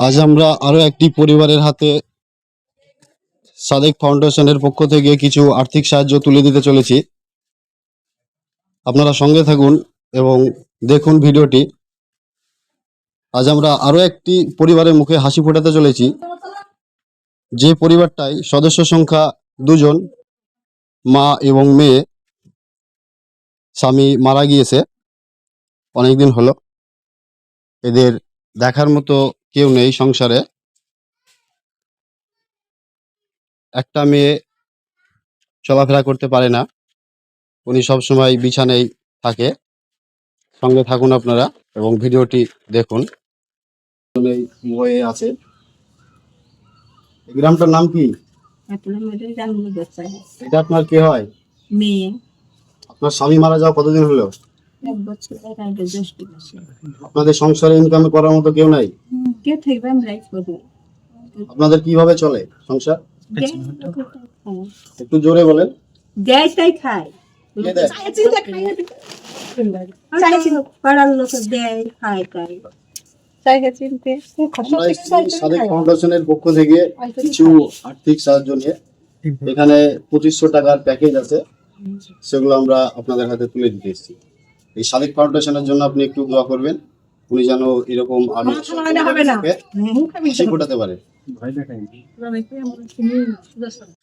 আজ আমরা আরও একটি পরিবারের হাতে সাদেক ফাউন্ডেশনের পক্ষ থেকে কিছু আর্থিক সাহায্য তুলে দিতে চলেছি। আপনারা সঙ্গে থাকুন এবং দেখুন ভিডিওটি। আজ আমরা আরও একটি পরিবারের মুখে হাসি ফোটাতে চলেছি। যে পরিবারটায় সদস্য সংখ্যা দুজন, মা এবং মেয়ে, স্বামী মারা গিয়েছে অনেকদিন হলো। এদের দেখার মতো কেউ নেই সংসারে। একটা মেয়ে চলাফেরা করতে পারে না। উনি সবসময় বিছানায় থাকে। সঙ্গে থাকুন আপনারা এবং ভিডিওটি দেখুন। আছে। এই গ্রামটার নাম কি? এটা আপনার কে হয়? মেয়ে। আপনার স্বামী মারা যাওয়া কতদিন হলো? আপনাদের সংসারে ইনকাম করার মতো কেউ নাই? কে থাকবে আমরা করব? আপনাদের কীভাবে চলে সংসার? একটু জোরে বলেন। দেয় তাই খায়। পাড়ার লোক দেয় সাদেক ফাউন্ডেশনের পক্ষ থেকে কিছু আর্থিক সাহায্য নিয়ে এখানে পঁচিশশো টাকার প্যাকেজ আছে। সেগুলো আমরা আপনাদের হাতে তুলে দিতে এসেছি। এই সাদেক ফাউন্ডেশনের জন্য আপনি একটু দোয়া করবেন। উনি যেন এরকম আরও পারে।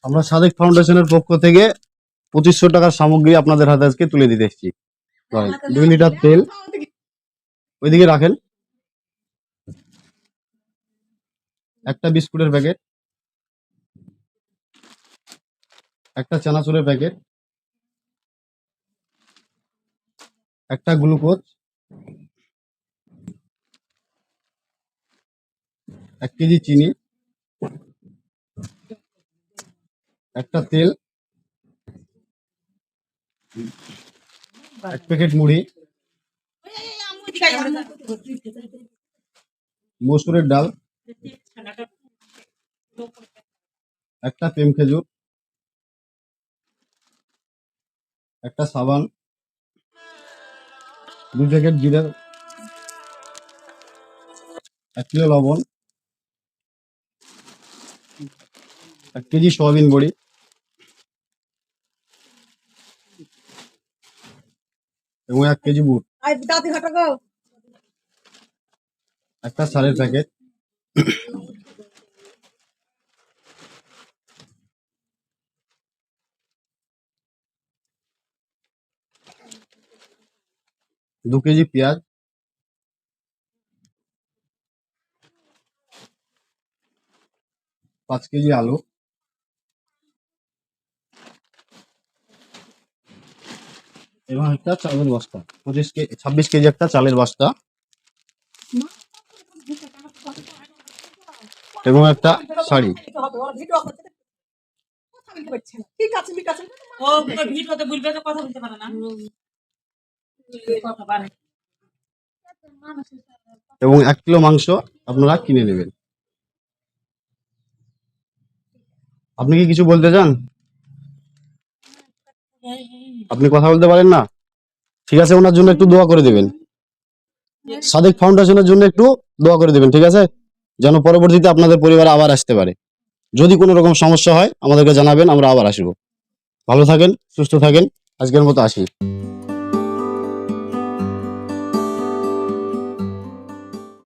আমরা সাদেক ফাউন্ডেশনের পক্ষ থেকে পঁচিশশো টাকার সামগ্রী আপনাদের হাতে আজকে তুলে দিতে এসেছি। দুই লিটার তেল। ওইদিকে রাখেন। একটা বিস্কুটের প্যাকেট। একটা চানাচুরের প্যাকেট। একটা গ্লুকোজ। এক কেজি চিনি, একটা তেল, এক প্যাকেট মুড়ি, মসুরের ডাল, একটা প্রেম খেজুর, একটা সাবান দুই প্যাকেট জিরে, এক কিলো লবণ এক কেজি সয়াবিন বড়ি। এবং এক কেজি বুট। একটা সারের প্যাকেট। দু কেজি পেঁয়াজ। পাঁচ কেজি আলু। এবং একটা চালের বস্তা। পঁচিশ কেজি ছাব্বিশ কেজি একটা চালের বস্তা। এবং একটা শাড়ি। এবং এক কিলো মাংস আপনারা কিনে নেবেন। আপনি কি কিছু বলতে চান? আপনি কথা বলতে পারেন না? ঠিক আছে, ওনার জন্য একটু দোয়া করে দেবেন। সাদেক ফাউন্ডেশনের জন্য একটু দোয়া করে দিবেন, ঠিক আছে? যেন পরবর্তীতে আপনাদের পরিবার আবার আসতে পারে। যদি কোনো রকম সমস্যা হয়, আমাদেরকে জানাবেন, আমরা আবার আসব। ভালো থাকেন, সুস্থ থাকেন। আজকের মতো আসি।